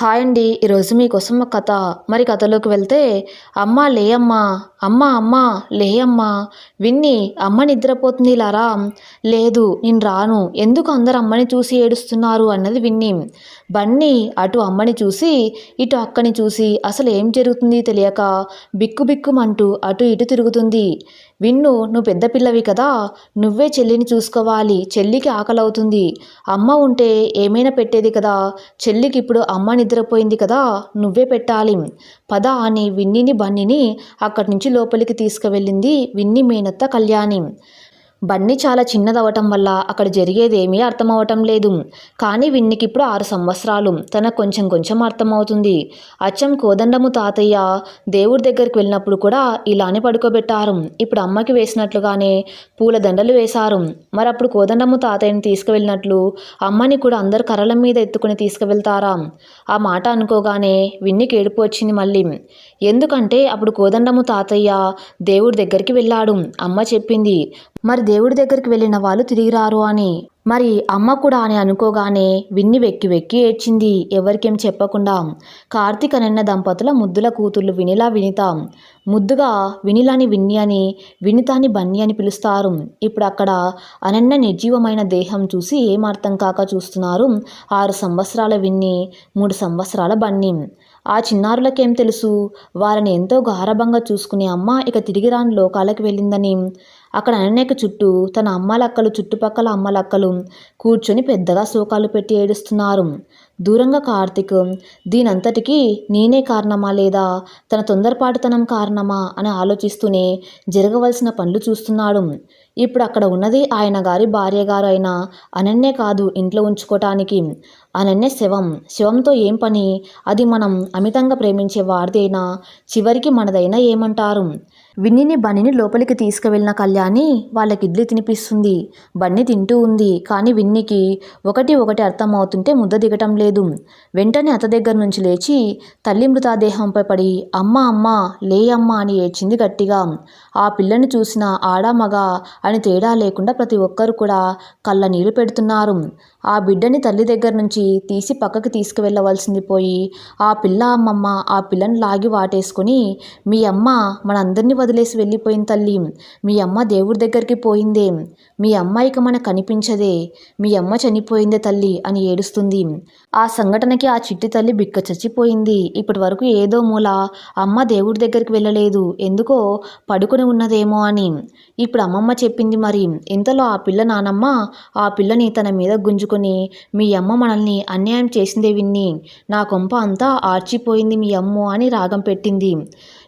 Hi అండి. ఈరోజు మీకోసం ఒక కథ. మరి కథలోకి వెళ్తే అమ్మ లేయమ్మ అమ్మా అమ్మ అమ్మ లేయమ్మ విన్ని అమ్మ నిద్రపోతుంది లారా. లేదు నేను రాను. ఎందుకు అందరు అమ్మని చూసి ఏడుస్తున్నారు అన్నది విన్ని. బన్నీ అటు అమ్మని చూసి ఇటు అక్కని చూసి అసలు ఏం జరుగుతుంది తెలియక బిక్కు బిక్కుమంటూ అటు ఇటు తిరుగుతుంది. విన్ను నువ్వు పెద్ద పిల్లవి కదా నువ్వే చెల్లిని చూసుకోవాలి చెల్లికి ఆకలి అవుతుంది అమ్మ ఉంటే ఏమైనా పెట్టేది కదా చెల్లికి ఇప్పుడు అమ్మ నిద్రపోయింది కదా నువ్వే పెట్టాలి పద అని విన్నిని బన్నిని అక్కడి నుంచి లోపలికి తీసుకువెళ్ళింది విన్ని మేనత్త కళ్యాణి. బన్నీ చాలా చిన్నదవటం వల్ల అక్కడ జరిగేదేమీ అర్థమవటం లేదు. కానీ విన్నికి ఇప్పుడు ఆరు సంవత్సరాలు. తనకు కొంచెం కొంచెం అర్థమవుతుంది. అచ్చం కోదండము తాతయ్య దేవుడి దగ్గరికి వెళ్ళినప్పుడు కూడా ఇలానే పడుకోబెట్టారు. ఇప్పుడు అమ్మకి వేసినట్లుగానే పూల దండలు వేశారు. మరి అప్పుడు కోదండము తాతయ్యని తీసుకువెళ్ళినట్లు అమ్మని కూడా అందరు కర్రల మీద ఎత్తుకుని తీసుకువెళ్తారా? ఆ మాట అనుకోగానే విన్నికి ఏడుపు వచ్చింది మళ్ళీ. ఎందుకంటే అప్పుడు కోదండము తాతయ్య దేవుడి దగ్గరికి వెళ్ళాడు. అమ్మ చెప్పింది మరి దేవుడి దగ్గరికి వెళ్ళిన వాళ్ళు తిరిగి రారు అని. మరి అమ్మ కూడా అని అనుకోగానే విన్ని వెక్కి వెక్కి ఏడ్చింది. ఎవరికేం చెప్పకుండా కార్తీక్ అనన్న దంపతుల ముద్దుల కూతుర్లు వినిలా వినిత. ముద్దుగా వినిలాని విన్ని అని వినితాని బన్ని అని పిలుస్తారు. ఇప్పుడు అక్కడ అనన్య నిర్జీవమైన దేహం చూసి ఏం అర్థం కాక చూస్తున్నారు. ఆరు సంవత్సరాల విన్ని మూడు సంవత్సరాల బన్ని. ఆ చిన్నారులకేం తెలుసు? వారిని ఎంతో గారభంగా చూసుకునే అమ్మ ఇక తిరిగి రాని లోకాలకు వెళ్ళిందని. అక్కడ అనన్యకు చుట్టూ తన అమ్మలక్కలు చుట్టుపక్కల అమ్మలక్కలు కూర్చొని పెద్దగా శోకాలు పెట్టి ఏడుస్తున్నారు. దూరంగా కార్తిక్ దీనంతటికీ నేనే కారణమా లేదా? తన తొందరపాటుతనం కారణమా? అని ఆలోచిస్తూనే జరగవలసిన పనులు చూస్తున్నాడు. ఇప్పుడు అక్కడ ఉన్నది ఆయన గారి భార్య గారు అయిన అనన్నే కాదు ఇంట్లో ఉంచుకోవటానికి అనన్య శవం. శవంతో ఏం పని? అది మనం అమితంగా ప్రేమించే వారిదైనా చివరికి మనదైనా ఏమంటారు? విన్నిని బన్నీని లోపలికి తీసుకువెళ్ళిన కళ్యాణి వాళ్ళకి ఇడ్లీ తినిపిస్తుంది. బన్ని తింటూ ఉంది. కానీ విన్నికి ఒకటి ఒకటి అర్థమవుతుంటే ముద్ద దిగటం లేదు. వెంటనే అత దగ్గర నుంచి లేచి తల్లి మృతదేహంపై పడి అమ్మ అమ్మ లే అమ్మ అని ఏడ్చింది గట్టిగా. ఆ పిల్లని చూసిన ఆడ మగ అని తేడా లేకుండా ప్రతి ఒక్కరు కూడా కళ్ళ నీళ్ళు పెడుతున్నారు. ఆ బిడ్డని తల్లి దగ్గర నుంచి తీసి పక్కకి తీసుకువెళ్ళవలసింది పోయి ఆ పిల్ల అమ్మమ్మ ఆ పిల్లని లాగి వాటేసుకొని మీ అమ్మ మనందరినీ వదిలేసి వెళ్ళిపోయింది తల్లి మీ అమ్మ దేవుడి దగ్గరికి పోయిందే. మీ అమ్మాయికి మన కనిపించదే. మీ అమ్మ చనిపోయిందే తల్లి అని ఏడుస్తుంది. ఆ సంఘటనకి ఆ చిట్టి తల్లి బిక్క చచ్చిపోయింది. ఇప్పటి వరకు ఏదో మూల అమ్మ దేవుడి దగ్గరికి వెళ్ళలేదు. ఎందుకో పడుకుని ఉన్నదేమో అని. ఇప్పుడు అమ్మమ్మ చెప్పింది మరి ఇంతలో ఆ పిల్ల నానమ్మ ఆ పిల్లని తన మీద గుంజుకొని మీ అమ్మ మనల్ని అన్యాయం చేసిందే విన్ని. నా కొంప అంతా ఆర్చిపోయింది మీ అమ్మ అని రాగం పెట్టింది.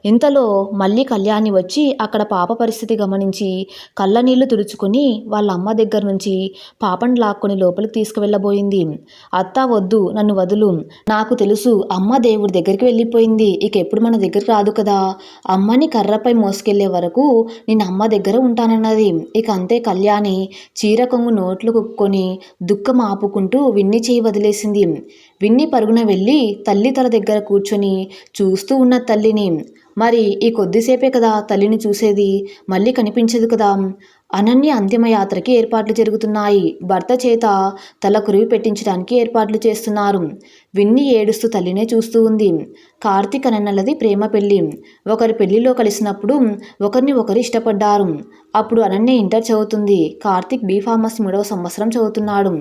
ఇంతలో మళ్ళీ కళ్యాణి వచ్చి అక్కడ పాప పరిస్థితి గమనించి కళ్ళ నీళ్ళు తుడుచుకొని వాళ్ళ అమ్మ దగ్గర నుంచి పాపను లాక్కొని లోపలికి తీసుకువెళ్ళబోయింది. అత్త వద్దు. నన్ను వదులు. నాకు తెలుసు అమ్మ దేవుడి దగ్గరికి వెళ్ళిపోయింది. ఇక ఎప్పుడు మన దగ్గరికి రాదు కదా. అమ్మని కర్రపై మోసుకెళ్ళే వరకు నేను అమ్మ దగ్గర ఉంటానన్నది. ఇక అంతే కళ్యాణి. చీర కొంగు నోట్లు కుక్కొని దుఃఖం ఆపుకుంటూ విన్ని చేయి వదిలేసింది. విన్ని పరుగున వెళ్ళి తల్లి తల దగ్గర కూర్చొని చూస్తూ ఉన్న తల్లిని. మరి ఈ కొద్దిసేపే కదా తల్లిని చూసేది. మళ్ళీ కనిపించదు కదా. అనన్య అంతిమయాత్రకి ఏర్పాట్లు జరుగుతున్నాయి. భర్త చేత తల కురివి పెట్టించడానికి ఏర్పాట్లు చేస్తున్నారు. విన్ని ఏడుస్తూ తల్లినే చూస్తూ ఉంది. కార్తీక్ అనన్నలది ప్రేమ పెళ్ళి. ఒకరి పెళ్ళిలో కలిసినప్పుడు ఒకరిని ఒకరు ఇష్టపడ్డారు. అప్పుడు అనన్య ఇంటర్ చదువుతుంది. కార్తీక్ బీ ఫార్మస్ మూడవ సంవత్సరం చదువుతున్నాడు.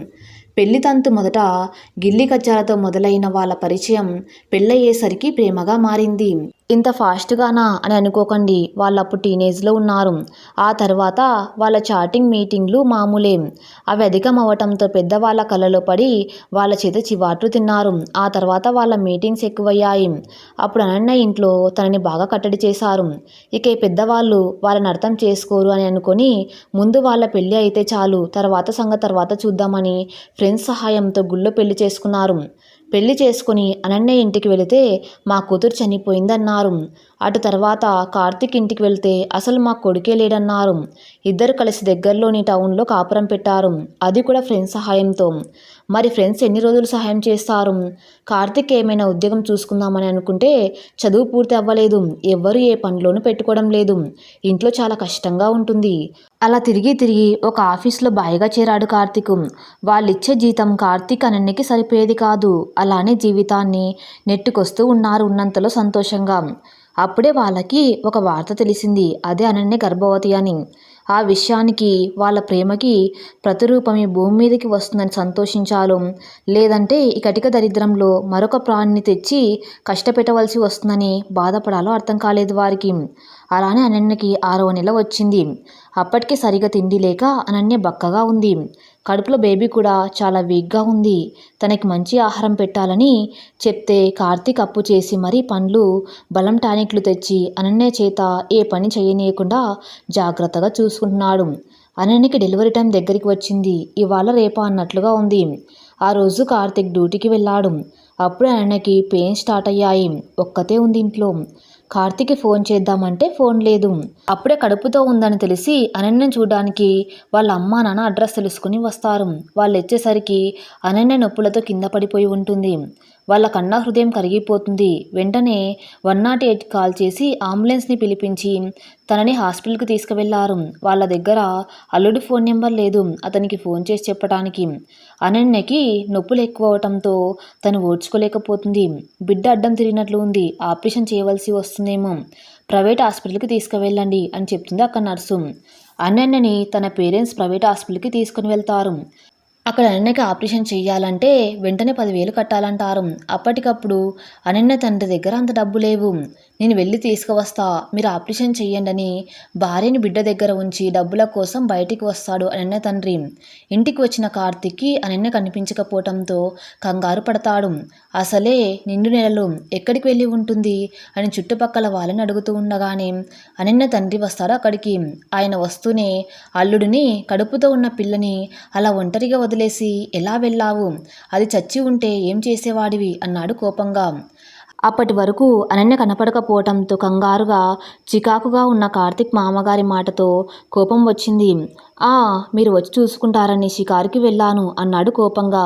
పెళ్ళి తంతు మొదట గిల్లి కజ్జాలతో మొదలైన వాళ్ళ పరిచయం పెళ్ళయ్యేసరికి ప్రేమగా మారింది. ఇంత ఫాస్ట్గానా అని అనుకోకండి వాళ్ళు అప్పుడు టీనేజ్లో ఉన్నారు. ఆ తర్వాత వాళ్ళ చాటింగ్ మీటింగ్లు మామూలే. అవి అధికం అవ్వటంతో పెద్దవాళ్ళ కళ్ళలో పడి వాళ్ళ చేత చివాట్లు తిన్నారు. ఆ తర్వాత వాళ్ళ మీటింగ్స్ ఎక్కువయ్యాయి. అప్పుడు అనన్య ఇంట్లో తనని బాగా కట్టడి చేశారు. ఇక ఈ పెద్దవాళ్ళు వాళ్ళని అర్థం చేసుకోరు అని అనుకొని ముందు వాళ్ళ పెళ్ళి అయితే చాలు తర్వాత సంగతి తర్వాత చూద్దామని ఫ్రెండ్స్ సహాయంతో గుళ్ళో పెళ్ళి చేసుకున్నారు. పెళ్ళి చేసుకుని అనన్య ఇంటికి వెళితే మా కూతురు చనిపోయిందన్నారు. అటు తర్వాత కార్తీక్ ఇంటికి వెళ్తే అసలు మా కొడుకే లేడన్నారు. ఇద్దరు కలిసి దగ్గరలోని టౌన్లో కాపురం పెట్టారు. అది కూడా ఫ్రెండ్స్ సహాయంతో. మరి ఫ్రెండ్స్ ఎన్ని రోజులు సహాయం చేస్తారు? కార్తీక్ ఏమైనా ఉద్యోగం చూసుకుందామని అనుకుంటే చదువు పూర్తి అవ్వలేదు. ఎవ్వరూ ఏ పనిలోనూ పెట్టుకోవడం లేదు. ఇంట్లో చాలా కష్టంగా ఉంటుంది. అలా తిరిగి తిరిగి ఒక ఆఫీస్లో బాయిగా చేరాడు కార్తీక్. వాళ్ళిచ్చే జీతం కార్తీక్ అనన్యకి సరిపోయేది కాదు. అలానే జీవితాన్ని నెట్టుకొస్తూ ఉన్నారు ఉన్నంతలో సంతోషంగా. అప్పుడే వాళ్ళకి ఒక వార్త తెలిసింది. అదే అనన్య గర్భవతి అని. ఆ విషయానికి వాళ్ళ ప్రేమకి ప్రతిరూపం ఈ భూమి మీదకి వస్తుందని సంతోషించాలో. లేదంటే ఈ కటిక దరిద్రంలో మరొక ప్రాణిని తెచ్చి కష్టపెట్టవలసి వస్తుందని బాధపడాలో అర్థం కాలేదు వారికి. అలానే అనన్యకి ఆరవ నెల వచ్చింది. అప్పటికే సరిగా తిండి లేక అనన్య బక్కగా ఉంది. కడుపులో బేబీ కూడా చాలా వీక్గా ఉంది. తనకి మంచి ఆహారం పెట్టాలని చెప్తే కార్తీక్ అప్పు చేసి మరీ పండ్లు బలం టానిక్లు తెచ్చి అనన్య చేత ఏ పని చేయనీయకుండా జాగ్రత్తగా చూసుకుంటున్నాడు. అనన్యకి డెలివరీ టైం దగ్గరికి వచ్చింది. ఇవాళ రేపా అన్నట్లుగా ఉంది. ఆ రోజు కార్తీక్ డ్యూటీకి వెళ్ళాడు. అప్పుడు అనన్యకి పెయిన్ స్టార్ట్ అయ్యాయి. ఒక్కతే ఉంది ఇంట్లో. కార్తీక్కి ఫోన్ చేద్దామంటే ఫోన్ లేదు. అప్పుడే కడుపుతో ఉందని తెలిసి అనన్యను చూడడానికి వాళ్ళ అమ్మా నాన్న అడ్రస్ తెలుసుకుని వస్తారు. వాళ్ళు వచ్చేసరికి అనన్య నొప్పులతో కింద పడిపోయి ఉంటుంది. వాళ్ళ కన్న హృదయం కరిగిపోతుంది. వెంటనే వన్ నాట్ ఎయిట్ కాల్ చేసి అంబులెన్స్ని పిలిపించి తనని హాస్పిటల్కి తీసుకువెళ్ళారు. వాళ్ళ దగ్గర అల్లుడి ఫోన్ నెంబర్ లేదు. అతనికి ఫోన్ చేసి చెప్పడానికి అనన్యకి నొప్పులు ఎక్కువ అవటంతో తను ఓడ్చుకోలేకపోతుంది. బిడ్డ అడ్డం తిరిగినట్లు ఉంది. ఆపరేషన్ చేయవలసి వస్తుందేమో. ప్రైవేట్ హాస్పిటల్కి తీసుకువెళ్ళండి అని చెప్తుంది అక్కడ నర్సు. అనన్యని తన పేరెంట్స్ ప్రైవేట్ హాస్పిటల్కి తీసుకుని వెళ్తారు. అక్కడ అనన్యకి ఆపరేషన్ చేయాలంటే వెంటనే పదివేలు కట్టాలంటారు. అప్పటికప్పుడు అనన్య తండ్రి దగ్గర అంత డబ్బు లేవు. నేను వెళ్ళి తీసుకువస్తా. మీరు ఆపరేషన్ చెయ్యండి అని భార్యని బిడ్డ దగ్గర ఉంచి డబ్బుల కోసం బయటికి వస్తాడు అనన్య తండ్రి. ఇంటికి వచ్చిన కార్తిక్కి అనన్య కనిపించకపోవటంతో కంగారు పడతాడు. అసలే నిండు నెలలు ఎక్కడికి వెళ్ళి ఉంటుంది? అని చుట్టుపక్కల వాళ్ళని అడుగుతూ ఉండగానే అనన్య తండ్రి వస్తాడు అక్కడికి. ఆయన వస్తూనే అల్లుడిని కడుపుతో ఉన్న పిల్లని అలా ఒంటరిగా వదిలేసి ఎలా వెళ్ళావు? అది చచ్చి ఉంటే ఏం చేసేవాడివి? అన్నాడు కోపంగా. అప్పటి వరకు అనన్య కనపడకపోవటంతో కంగారుగా చికాకుగా ఉన్న కార్తిక్ మామగారి మాటతో కోపం వచ్చింది. ఆ మీరు వచ్చి చూసుకుంటారని షికారుకి వెళ్ళాను అన్నాడు కోపంగా.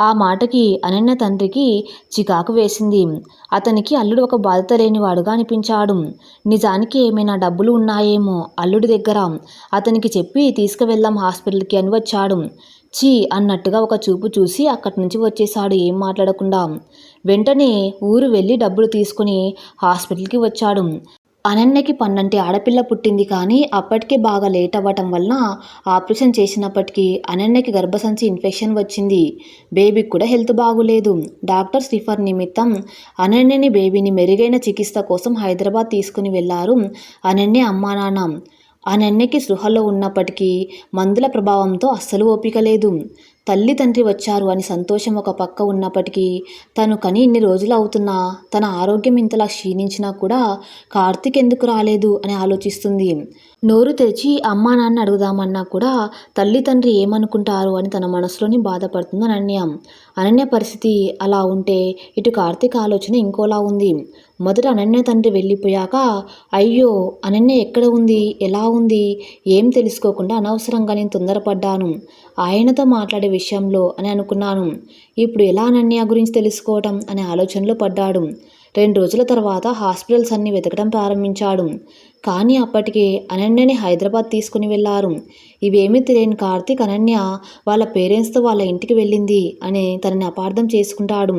ఆ మాటకి అనన్య తండ్రికి చికాకు వేసింది. అతనికి అల్లుడు ఒక బాధ్యత లేనివాడుగా అనిపించాడు. నిజానికి ఏమైనా డబ్బులు ఉన్నాయేమో అల్లుడి దగ్గర. అతనికి చెప్పి తీసుకువెళ్దాం హాస్పిటల్కి అని వచ్చాడు. చీ అన్నట్టుగా ఒక చూపు చూసి అక్కడి నుంచి వచ్చేశాడు. ఏం మాట్లాడకుండా వెంటనే ఊరు వెళ్ళి డబ్బులు తీసుకుని హాస్పిటల్కి వచ్చాడు. అనన్యకి పన్నంటి ఆడపిల్ల పుట్టింది కానీ అప్పటికే బాగా లేట్ అవ్వటం వలన ఆపరేషన్ చేసినప్పటికీ అనన్యకి గర్భసంచి ఇన్ఫెక్షన్ వచ్చింది. బేబీకి కూడా హెల్త్ బాగులేదు. డాక్టర్ రిఫర్ నిమిత్తం అనన్యని బేబీని మెరుగైన చికిత్స కోసం హైదరాబాద్ తీసుకుని వెళ్ళారు అనన్య అమ్మా నాన్న అనన్యకి సృహలో ఉన్నప్పటికీ మందుల ప్రభావంతో అస్సలు ఓపిక లేదు. తల్లి తండ్రి వచ్చారు అని సంతోషం ఒక పక్క ఉన్నప్పటికీ తను కని ఇన్ని రోజులు అవుతున్నా తన ఆరోగ్యం ఇంతలా క్షీణించినా కూడా కార్తీక్ ఎందుకు రాలేదు అని ఆలోచిస్తుంది. నోరు తెరిచి అమ్మా నాన్న అడుగుదామన్నా కూడా తల్లి తండ్రి ఏమనుకుంటారు అని తన మనసులోని బాధపడుతుంది అనన్య. అనన్య పరిస్థితి అలా ఉంటే ఇటు కార్తీక్ ఆలోచన ఇంకోలా ఉంది. మొదట అనన్య తండ్రి వెళ్ళిపోయాక అయ్యో అనన్య ఎక్కడ ఉంది? ఎలా ఉంది? ఏం తెలుసుకోకుండా అనవసరంగా నేను తొందరపడ్డాను. ఆయనతో మాట్లాడే విషయంలో అని అనుకున్నాను. ఇప్పుడు ఎలా అనన్య గురించి తెలుసుకోవటం అనే ఆలోచనలో పడ్డాడు. రెండు రోజుల తర్వాత హాస్పిటల్స్ అన్ని వెతకడం ప్రారంభించాడు. కానీ అప్పటికే అనన్యని హైదరాబాద్ తీసుకుని వెళ్ళారు ఇవేమీ తెలియని కార్తీక్ అనన్య వాళ్ళ పేరెంట్స్తో వాళ్ళ ఇంటికి వెళ్ళింది అని తనని అపార్థం చేసుకుంటాడు.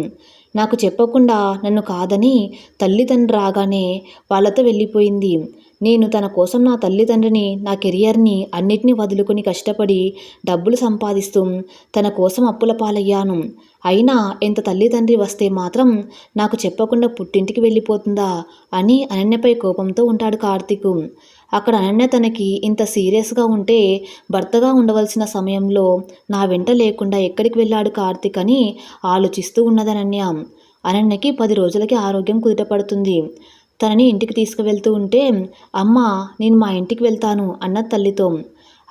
నాకు చెప్పకుండా నన్ను కాదని తల్లిదండ్రి రాగానే వాళ్ళతో వెళ్ళిపోయింది. నేను తన కోసం నా తల్లిదండ్రిని నా కెరియర్ని అన్నిటినీ వదులుకొని కష్టపడి డబ్బులు సంపాదిస్తూ తన కోసం అప్పుల పాలయ్యాను. అయినా ఎంత తల్లిదండ్రి వస్తే మాత్రం నాకు చెప్పకుండా పుట్టింటికి వెళ్ళిపోతుందా అని అనన్యపై కోపంతో ఉంటాడు కార్తీక్. అక్కడ అనన్య తనకి ఇంత సీరియస్గా ఉంటే భర్తగా ఉండవలసిన సమయంలో నా వెంట లేకుండా ఎక్కడికి వెళ్ళాడు కార్తీక్ అని ఆలోచిస్తూ ఉన్నది అనన్య. అనన్యకి పది రోజులకి ఆరోగ్యం కుదుటపడుతుంది. తనని ఇంటికి తీసుకువెళ్తూ ఉంటే అమ్మ నేను మా ఇంటికి వెళ్తాను అన్న తల్లితో.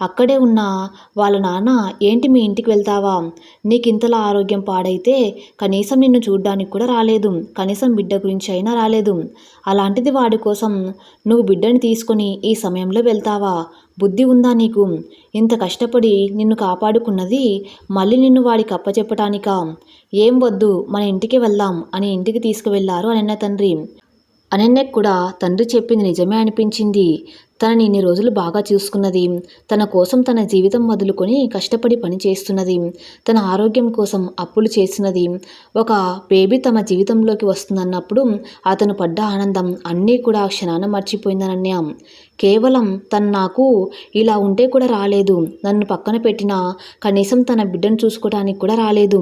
అక్కడే ఉన్న వాళ్ళ నాన్న ఏంటి మీ ఇంటికి వెళ్తావా? నీకు ఆరోగ్యం పాడైతే కనీసం నిన్ను చూడ్డానికి కూడా రాలేదు. కనీసం బిడ్డ గురించి అయినా రాలేదు. అలాంటిది వాడి కోసం నువ్వు బిడ్డని తీసుకొని ఈ సమయంలో వెళ్తావా? బుద్ధి ఉందా నీకు? ఇంత కష్టపడి నిన్ను కాపాడుకున్నది మళ్ళీ నిన్ను వాడికి అప్పచెప్పటానికా? ఏం వద్దు మన ఇంటికి వెళ్దాం అని ఇంటికి తీసుకువెళ్ళారు అనన్న తండ్రి. అనన్యకు కూడా తండ్రి చెప్పింది నిజమే అనిపించింది. తనని ఇన్ని రోజులు బాగా చూసుకున్నది. తన కోసం తన జీవితం వదులుకొని కష్టపడి పని చేస్తున్నది. తన ఆరోగ్యం కోసం అప్పులు చేసినది. ఒక బేబీ తమ జీవితంలోకి వస్తుందన్నప్పుడు అతను పడ్డ ఆనందం అన్నీ కూడా క్షణాన మర్చిపోయిందనన్య. కేవలం తను నాకు ఇలా ఉంటే కూడా రాలేదు. నన్ను పక్కన పెట్టినా కనీసం తన బిడ్డను చూసుకోవడానికి కూడా రాలేదు.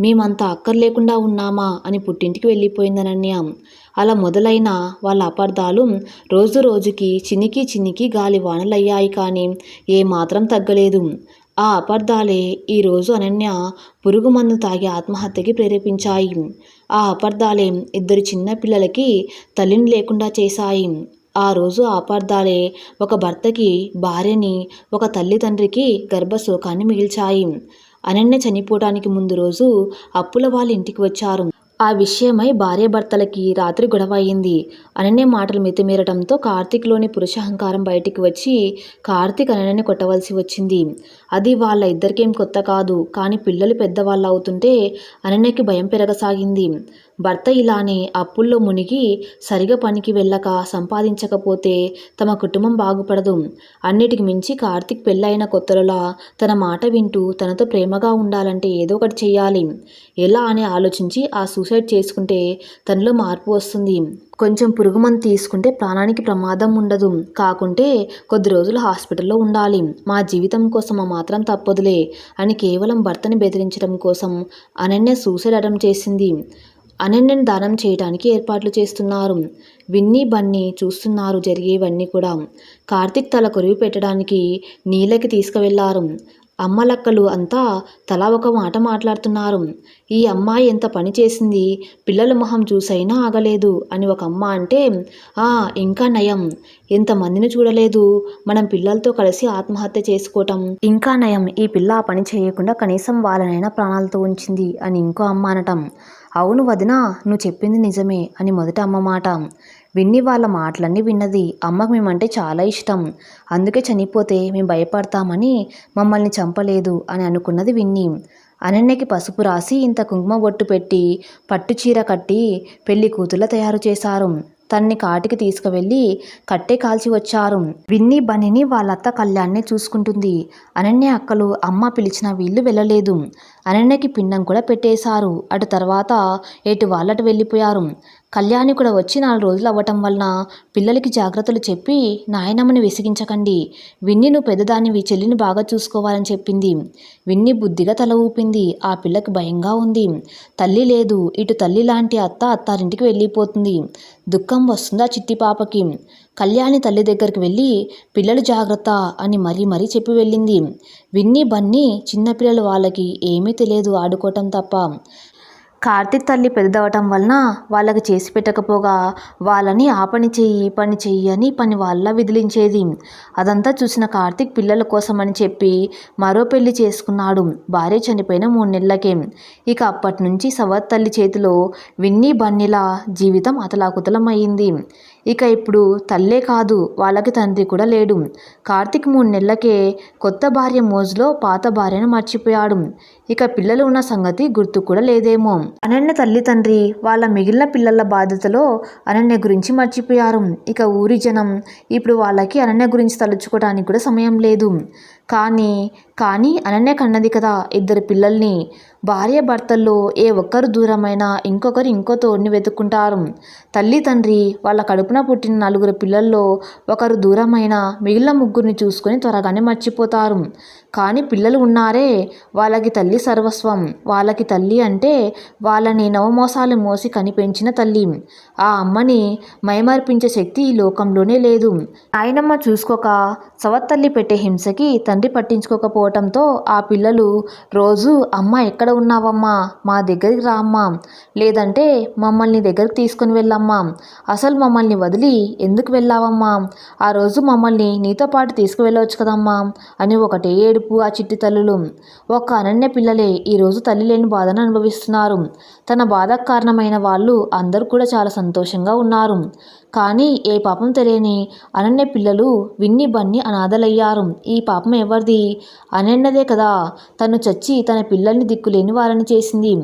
మేమంతా అక్కర్లేకుండా ఉన్నామా అని పుట్టింటికి వెళ్ళిపోయిందనన్య అలా మొదలైన వాళ్ళ అపార్థాలు రోజు రోజుకి చినికి చినికి గాలి వానలయ్యాయి కానీ ఏమాత్రం తగ్గలేదు. ఆ అపార్థాలే ఈరోజు అనన్య పురుగు మందు తాగి ఆత్మహత్యకి ప్రేరేపించాయి. ఆ అపార్థాలే ఇద్దరు చిన్న పిల్లలకి తల్లిని లేకుండా చేశాయి. ఆ రోజు ఆపార్థాలే ఒక భర్తకి భార్యని ఒక తల్లిదండ్రికి గర్భశోకాన్ని మిగిల్చాయి. అనన్య చనిపోవడానికి ముందు రోజు అప్పుల వాళ్ళ ఇంటికి వచ్చారు. ఆ విషయమై భార్యాభర్తలకి రాత్రి గొడవ అయింది అనన్య మాటలు మితిమీరటంతో కార్తీక్లోని పురుషహంకారం బయటికి వచ్చి కార్తీక్ అనన్యని కొట్టవలసి వచ్చింది. అది వాళ్ళ ఇద్దరికేం కొత్త కాదు. కానీ పిల్లలు పెద్దవాళ్ళు అవుతుంటే అనన్యకి భయం పెరగసాగింది. భర్త ఇలానే అప్పుల్లో మునిగి సరిగా పనికి వెళ్ళక సంపాదించకపోతే తమ కుటుంబం బాగుపడదు. అన్నిటికి మించి కార్తీక్ పెళ్ళైన కొత్తలలో తన మాట వింటూ తనతో ప్రేమగా ఉండాలంటే ఏదో ఒకటి చేయాలి. ఎలా అని ఆలోచించి ఆ సూసైడ్ చేసుకుంటే తనలో మార్పు వస్తుంది. కొంచెం పురుగుమందు తీసుకుంటే ప్రాణానికి ప్రమాదం ఉండదు. కాకుంటే కొద్ది రోజులు హాస్పిటల్లో ఉండాలి. మా జీవితం కోసం మాత్రం తప్పదులే అని కేవలం భర్తని బెదిరించడం కోసం అనన్య సూసైడ్ అటెంప్ట్ చేసింది. అనన్యను దానం చేయడానికి ఏర్పాట్లు చేస్తున్నారు. విన్నీ బన్నీ చూస్తున్నారు. జరిగేవన్నీ కూడా కార్తిక్ తల కొరివి పెట్టడానికి నీళ్ళకి తీసుకువెళ్ళారు. అమ్మలక్కలు అంతా తలా ఒక మాట మాట్లాడుతున్నారు. ఈ అమ్మాయి ఎంత పని చేసింది? పిల్లల మొహం చూసైనా ఆగలేదు అని ఒక అమ్మ అంటే ఆ ఇంకా నయం. ఎంతమందిని చూడలేదు? మనం పిల్లలతో కలిసి ఆత్మహత్య చేసుకోవటం. ఇంకా నయం ఈ పిల్ల ఆ పని చేయకుండా కనీసం వాళ్ళనైనా ప్రాణాలతో ఉంచింది అని ఇంకో అమ్మ అనటం. అవును వదినా నువ్వు చెప్పింది నిజమే అని మొదట అమ్మ మాట. విన్ని వాళ్ళ మాటలన్నీ విన్నది అమ్మకు మేమంటే చాలా ఇష్టం. అందుకే చనిపోతే మేము భయపడతామని మమ్మల్ని చంపలేదు అని అనుకున్నది విన్ని. అనన్యకి పసుపు రాసి ఇంత కుంకుమ బొట్టు పెట్టి పట్టు చీర కట్టి పెళ్ళి కూతుర్ల తయారు చేశారు. తన్ని కాటికి తీసుకువెళ్ళి కట్టే కాల్చి వచ్చారు. విన్ని బనిని వాళ్ళత్త కళ్యాణ్నే చూసుకుంటుంది. అనన్య అక్కలు అమ్మ పిలిచిన వీళ్ళు వెళ్ళలేదు. అనన్యకి పిండం కూడా పెట్టేశారు. అటు తర్వాత ఎటు వాళ్ళటు వెళ్ళిపోయారు. కళ్యాణి కూడా వచ్చి నాలుగు రోజులు అవ్వటం వలన పిల్లలకి జాగ్రత్తలు చెప్పి నాయనమ్మని విసిగించకండి. విన్ని నువ్వు పెద్దదానివి చెల్లిని బాగా చూసుకోవాలని చెప్పింది. విన్ని బుద్ధిగా తల ఊపింది. ఆ పిల్లకి భయంగా ఉంది. తల్లి లేదు. ఇటు తల్లి లాంటి అత్త అత్తారింటికి వెళ్ళిపోతుంది. దుఃఖం వస్తుందా చిట్టి పాపకి? కళ్యాణి తల్లి దగ్గరికి వెళ్ళి పిల్లలు జాగ్రత్త అని మరీ మరీ చెప్పి వెళ్ళింది. విన్ని బన్నీ చిన్నపిల్లలు వాళ్ళకి ఏమీ తెలియదు ఆడుకోవటం తప్ప. కార్తీక్ తల్లి పెద్దవటం వలన వాళ్ళకి చేసి పెట్టకపోగా వాళ్ళని ఆ పని చెయ్యి ఈ పని చెయ్యి అని పని వాళ్ళ విదిలించేది. అదంతా చూసిన కార్తీక్ పిల్లల కోసం అని చెప్పి మరో పెళ్ళి చేసుకున్నాడు. భార్య చనిపోయిన మూడు నెలలకే. ఇక అప్పటి నుంచి సవత్ తల్లి చేతిలో విన్నీ బన్నీల జీవితం అతలాకుతలం అయింది ఇక ఇప్పుడు తల్లే కాదు వాళ్ళకి తండ్రి కూడా లేడు. కార్తీక్ మూడు నెలలకే కొత్త భార్య మోజులో పాత భార్యను మర్చిపోయాడు. ఇక పిల్లలు ఉన్న సంగతి గుర్తు కూడా లేదేమో. అనన్య తల్లి తండ్రి వాళ్ళ మిగిలిన పిల్లల బాధ్యతలో అనన్య గురించి మర్చిపోయారు. ఇక ఊరి జనం ఇప్పుడు వాళ్ళకి అనన్య గురించి తలుచుకోవడానికి కూడా సమయం లేదు. కానీ కానీ అనన్య కన్నది కదా ఇద్దరు పిల్లల్ని. భార్య భర్తల్లో ఏ ఒక్కరు దూరమైనా ఇంకొకరు ఇంకో తోడిని వెతుక్కుంటారు. తల్లి తండ్రి వాళ్ళ కడుపున పుట్టిన నలుగురు పిల్లల్లో ఒకరు దూరమైన మిగిలిన ముగ్గురిని చూసుకొని త్వరగానే మర్చిపోతారు. కానీ పిల్లలు ఉన్నారే వాళ్ళకి తల్లి సర్వస్వం. వాళ్ళకి తల్లి అంటే వాళ్ళని నవమోసాలు మోసి కనిపెంచిన తల్లి. ఆ అమ్మని మైమర్పించే శక్తి ఈ లోకంలోనే లేదు. ఆయనమ్మ చూసుకోక సవత్తల్లి పెట్టే హింసకి తండ్రి పట్టించుకోకపోవటంతో ఆ పిల్లలు రోజు అమ్మ ఎక్కడ ఉన్నావమ్మా? మా దగ్గరికి రామ్మా. లేదంటే మమ్మల్ని దగ్గరికి తీసుకుని వెళ్ళమ్మా. అసలు మమ్మల్ని వదిలి ఎందుకు వెళ్ళావమ్మా? ఆ రోజు మమ్మల్ని నీతో పాటు తీసుకువెళ్ళవచ్చు కదమ్మా అని ఒకటే ఏడుపు ఆ చిట్టి తల్లులు? ఒక్క అనన్య పిల్లలే ఈరోజు తల్లి లేని బాధను అనుభవిస్తున్నారు. తన బాధకు కారణమైన వాళ్ళు అందరూ కూడా చాలా సంతోషంగా ఉన్నారు. కానీ ఏ పాపం తెలియని అనన్య పిల్లలు విన్ని బన్ని అనాథలయ్యారు. ఈ పాపం ఎవరిది? అనన్యదే కదా. తను చచ్చి తన పిల్లల్ని దిక్కులేని వారని చేసింది.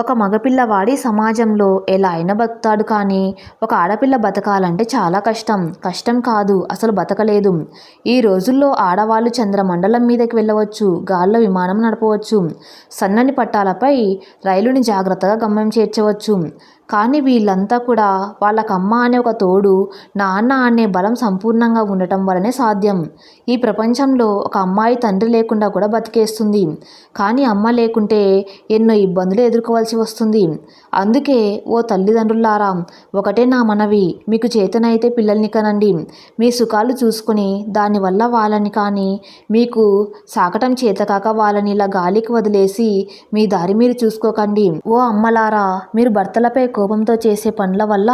ఒక మగపిల్లవాడి సమాజంలో ఎలా అయినా బతుకుతాడు కానీ ఒక ఆడపిల్ల బతకాలంటే చాలా కష్టం. కష్టం కాదు అసలు బతకలేదు. ఈ రోజుల్లో ఆడవాళ్ళు చంద్రమండలం మీదకి వెళ్ళవచ్చు గాల్లో విమానం నడపవచ్చు సన్నని పట్టాలపై రైలుని జాగ్రత్తగా గమ్యం చేర్చవచ్చు. కానీ వీళ్ళంతా కూడా వాళ్ళకి అమ్మ అనే ఒక తోడు నాన్న అనే బలం సంపూర్ణంగా ఉండటం వలనే సాధ్యం. ఈ ప్రపంచంలో ఒక అమ్మాయి తండ్రి లేకుండా కూడా బతికేస్తుంది. కానీ అమ్మ లేకుంటే ఎన్నో ఇబ్బందులు ఎదుర్కోవాల్సి వస్తుంది. అందుకే ఓ తల్లిదండ్రులారా ఒకటే నా మనవి మీకు చేతనైతే పిల్లల్ని కనండి. మీ సుఖాలు చూసుకొని దానివల్ల వాళ్ళని కానీ మీకు సాకటం చేతకాక వాళ్ళని ఇలా గాలికి వదిలేసి మీ దారి మీరు చూసుకోకండి. ఓ అమ్మలారా మీరు భర్తలపై కోపంతో చేసే పనుల వల్ల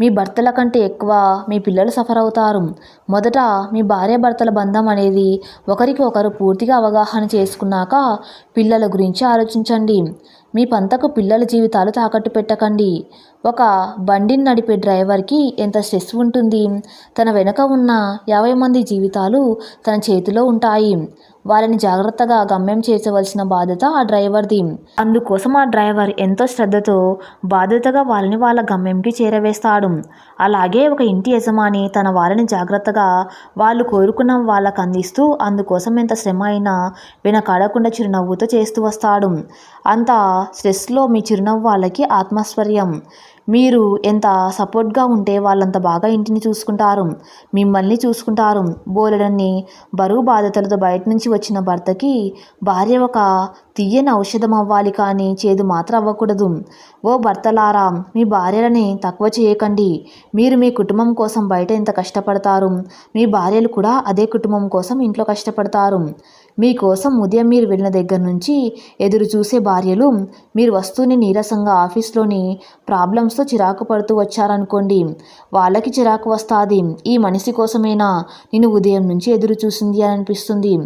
మీ భర్తల కంటే ఎక్కువ మీ పిల్లలు సఫర్ అవుతారు. మొదట మీ భార్య భర్తల బంధం అనేది ఒకరికి ఒకరు పూర్తిగా అవగాహన చేసుకున్నాక పిల్లల గురించి ఆలోచించండి. మీ పంతకు పిల్లల జీవితాలు తాకట్టు పెట్టకండి. ఒక బండిని నడిపే డ్రైవర్కి ఎంత స్ట్రెస్ ఉంటుంది? తన వెనుక ఉన్న యాభై మంది జీవితాలు తన చేతిలో ఉంటాయి. వాళ్ళని జాగ్రత్తగా గమ్యం చేసవలసిన బాధ్యత ఆ డ్రైవర్ది. అందుకోసం ఆ డ్రైవర్ ఎంతో శ్రద్ధతో బాధ్యతగా వాళ్ళని వాళ్ళ గమ్యంకి చేరవేస్తాడు. అలాగే ఒక ఇంటి యజమాని తన వాళ్ళని జాగ్రత్తగా వాళ్ళు కోరుకున్న వాళ్ళకు అందిస్తూ అందుకోసం ఎంత శ్రమ అయినా వెనకాడకుండా చిరునవ్వుతో చేస్తూ వస్తాడు. అంత స్ట్రెస్లో మీ చిరునవ్వు వాళ్ళకి ఆత్మశ్వర్యం మీరు ఎంత సపోర్ట్గా ఉంటే వాళ్ళంత బాగా ఇంటిని చూసుకుంటారు. మిమ్మల్ని చూసుకుంటారు. బోలెడన్ని బరువు బాధ్యతలతో బయట నుంచి వచ్చిన భర్తకి భార్య ఒక తీయని ఔషధం అవ్వాలి కానీ చేదు మాత్రం అవ్వకూడదు. ఓ భర్తలారా మీ భార్యలని తక్కువ చేయకండి. మీరు మీ కుటుంబం కోసం బయట ఎంత కష్టపడతారు. మీ భార్యలు కూడా అదే కుటుంబం కోసం ఇంట్లో కష్టపడతారు. మీకోసం ఉదయం మీరు వెళ్ళిన దగ్గర నుంచి ఎదురు చూసే భార్యలు మీరు వస్తూనే నీరసంగా ఆఫీస్లోని ప్రాబ్లమ్స్తో చిరాకు పడుతూ వచ్చారనుకోండి. వాళ్ళకి చిరాకు వస్తుంది. ఈ మనిషి కోసమేనా నేను ఉదయం నుంచి ఎదురు చూసింది అని అనిపిస్తుంది.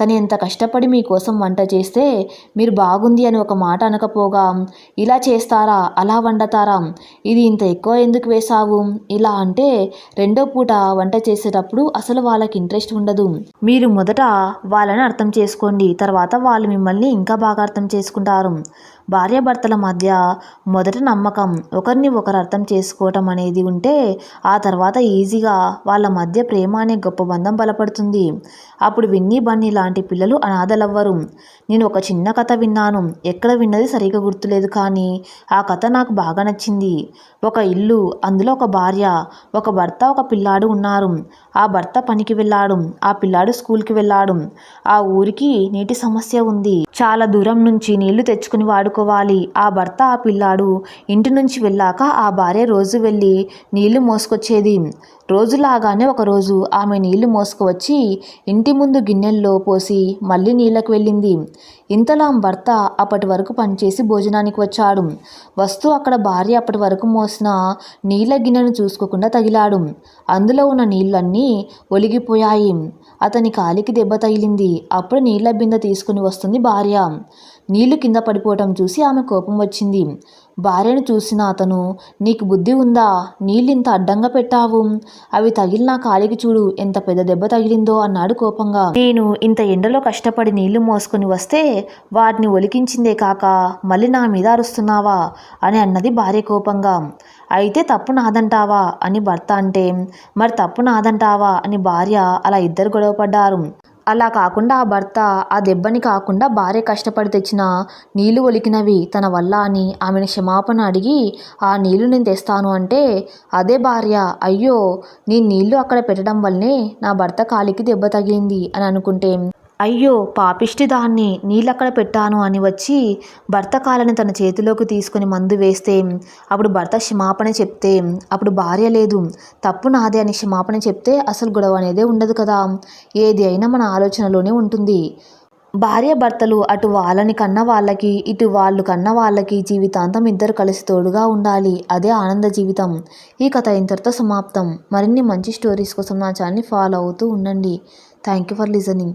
తను ఎంత కష్టపడి మీకోసం వంట చేస్తే మీరు బాగుంది అని ఒక మాట అనకపోగా ఇలా చేస్తారా? అలా వండతారా? ఇది ఇంత ఎక్కువ ఎందుకు వేసావు ఇలా అంటే రెండో పూట వంట చేసేటప్పుడు అసలు వాళ్ళకి ఇంట్రెస్ట్ ఉండదు. మీరు మొదట వాళ్ళని అర్థం చేసుకోండి. తర్వాత వాళ్ళు మిమ్మల్ని ఇంకా బాగా అర్థం చేసుకుంటారు. భార్యాభర్తల మధ్య మొదట నమ్మకం ఒకరిని ఒకరు అర్థం చేసుకోవటం అనేది ఉంటే ఆ తర్వాత ఈజీగా వాళ్ళ మధ్య ప్రేమ అనే గొప్ప బంధం బలపడుతుంది. అప్పుడు విన్నీ బన్నీ లాంటి పిల్లలు అనాథలవ్వరు. నేను ఒక చిన్న కథ విన్నాను. ఎక్కడ విన్నది సరిగా గుర్తులేదు కానీ ఆ కథ నాకు బాగా నచ్చింది. ఒక ఇల్లు అందులో ఒక భార్య ఒక భర్త ఒక పిల్లాడు ఉన్నారు. ఆ భర్త పనికి వెళ్ళాడు. ఆ పిల్లాడు స్కూల్కి వెళ్ళాడు. ఆ ఊరికి నీటి సమస్య ఉంది. చాలా దూరం నుంచి నీళ్ళు తెచ్చుకుని వాడుకోవాలి ఆ భర్త ఆ పిల్లాడు ఇంటి నుంచి వెళ్ళాక ఆ భార్య రోజు వెళ్ళి నీళ్ళు మోసుకొచ్చేది. రోజులాగానే ఒకరోజు ఆమె నీళ్ళు మోసుకువచ్చి ఇంటి ముందు గిన్నెల్లో పోసి మళ్ళీ నీళ్ళకు వెళ్ళింది. ఇంతలో ఆమె భర్త అప్పటి వరకు పనిచేసి భోజనానికి వచ్చాడు. వస్తూ అక్కడ భార్య అప్పటి వరకు మోసిన నీళ్ళ గిన్నెను చూసుకోకుండా తగిలాడు. అందులో ఉన్న నీళ్ళన్నీ ఒలిగిపోయాయి. అతని కాలికి దెబ్బ తగిలింది. అప్పుడు నీళ్ళ బిందె తీసుకుని వస్తుంది భార్య. నీళ్ళు కింద పడిపోవటం చూసి ఆమె కోపం వచ్చింది. భార్యను చూసిన అతను నీకు బుద్ధి ఉందా? నీళ్ళు ఇంత అడ్డంగా పెట్టావు. అవి తగిలిన కాలికి చూడు ఎంత పెద్ద దెబ్బ తగిలిందో అన్నాడు కోపంగా. నేను ఇంత ఎండలో కష్టపడి నీళ్ళు మోసుకొని వస్తే వాటిని ఒలికించిందే కాక మళ్ళీ నా మీద అరుస్తున్నావా? అని అన్నది భార్య కోపంగా. అయితే తప్పు నాదంటావా? అని భర్త అంటే మరి తప్పు నాదంటావా? అని భార్య అలా ఇద్దరు గొడవపడ్డారు. అలా కాకుండా ఆ భర్త ఆ దెబ్బని కాకుండా భార్య కష్టపడి తెచ్చిన నీళ్ళు ఒలికినవి తన వల్ల అని ఆమెను క్షమాపణ అడిగి ఆ నీళ్ళు నేను తెస్తాను అంటే అదే భార్య అయ్యో నీ నీళ్ళు అక్కడ పెట్టడం వల్లనే నా భర్త కాలికి దెబ్బ తగిలింది అని అనుకుంటే అయ్యో పాపిష్టి దాన్ని నీళ్ళక్కడ పెట్టాను అని వచ్చి భర్త కాలని తన చేతిలోకి తీసుకుని మందు వేస్తే అప్పుడు భర్త క్షమాపణ చెప్తే అప్పుడు భార్య లేదు తప్పు నాదే అని క్షమాపణ చెప్తే అసలు గొడవ అనేదే ఉండదు కదా. ఏది అయినా మన ఆలోచనలోనే ఉంటుంది. భార్య భర్తలు అటు వాళ్ళని కన్న వాళ్ళకి ఇటు వాళ్ళు కన్న వాళ్ళకి జీవితాంతం ఇద్దరు కలిసి తోడుగా ఉండాలి. అదే ఆనంద జీవితం. ఈ కథ ఇంతటితో సమాప్తం. మరిన్ని మంచి స్టోరీస్ కోసం నా ఛానల్ని ఫాలో అవుతూ ఉండండి. Thank you for listening.